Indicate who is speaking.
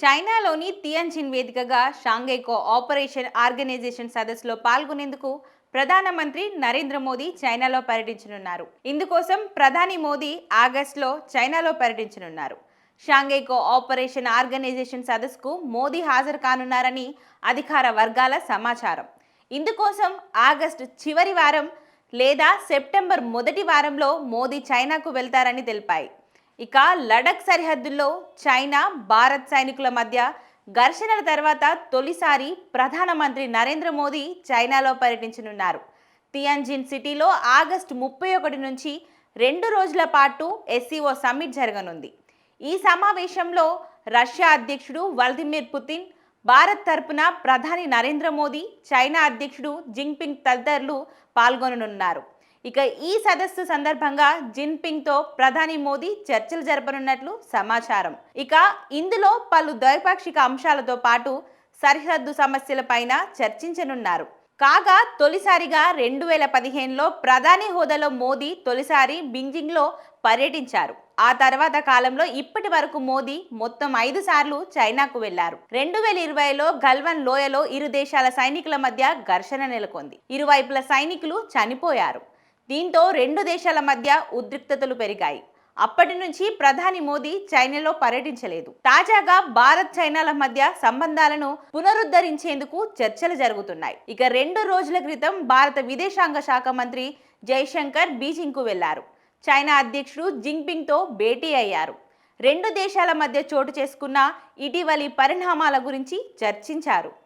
Speaker 1: చైనాలోని తియన్జిన్ వేదికగా షాంఘైకో operation organisation సదస్సులో పాల్గొనేందుకు ప్రధానమంత్రి నరేంద్ర మోదీ చైనాలో పర్యటించనున్నారు. ఇందుకోసం ప్రధాని మోదీ ఆగస్టులో చైనాలో పర్యటించనున్నారు. షాంఘైకో ఆపరేషన్ ఆర్గనైజేషన్ సదస్సుకు మోదీ హాజరు కానున్నారని అధికార వర్గాల సమాచారం. ఇందుకోసం ఆగస్టు చివరి వారం లేదా సెప్టెంబర్ మొదటి వారంలో మోదీ చైనాకు వెళ్తారని తెలిపాయి. ఇక లడక్ సరిహద్దుల్లో చైనా భారత్ సైనికుల మధ్య ఘర్షణల తర్వాత తొలిసారి ప్రధానమంత్రి నరేంద్ర మోదీ చైనాలో పర్యటించనున్నారు. తియాన్జిన్ సిటీలో ఆగస్టు ముప్పై ఒకటి నుంచి రెండు రోజుల పాటు ఎస్సీఓ సమ్మిట్ జరగనుంది. ఈ సమావేశంలో రష్యా అధ్యక్షుడు వ్లాదిమిర్ పుతిన్ భారత్ తరపున ప్రధాని నరేంద్ర మోదీ చైనా అధ్యక్షుడు జింగ్పింగ్ తదితరులు పాల్గొననున్నారు. ఇక ఈ సదస్సు సందర్భంగా జిన్పింగ్తో ప్రధాని మోదీ చర్చలు జరపనున్నట్లు సమాచారం. ఇక ఇందులో పలు ద్వైపాక్షిక అంశాలతో పాటు సరిహద్దు సమస్యలపైన చర్చించనున్నారు. కాగా తొలిసారిగా రెండు వేల పదిహేనులో ప్రధాని హోదాలో మోదీ తొలిసారి బింజింగ్లో పర్యటించారు. ఆ తర్వాత కాలంలో ఇప్పటి వరకు మోదీ మొత్తం ఐదు సార్లు చైనాకు వెళ్ళారు. రెండు వేల ఇరవైలో గల్వన్ లోయలో ఇరు దేశాల సైనికుల మధ్య ఘర్షణ నెలకొంది. ఇరువైపుల సైనికులు చనిపోయారు. దీంతో రెండు దేశాల మధ్య ఉద్రిక్తతలు పెరిగాయి. అప్పటి నుంచి ప్రధాని మోదీ చైనాలో పర్యటించలేదు. తాజాగా భారత్ చైనాల మధ్య సంబంధాలను పునరుద్ధరించేందుకు చర్చలు జరుగుతున్నాయి. ఇక రెండు రోజుల క్రితం భారత విదేశాంగ శాఖ మంత్రి జైశంకర్ బీజింగ్కు వెళ్ళారు. చైనా అధ్యక్షుడు జింగ్పింగ్తో భేటీ అయ్యారు. రెండు దేశాల మధ్య చోటు చేసుకున్న ఇటీవలి పరిణామాల గురించి చర్చించారు.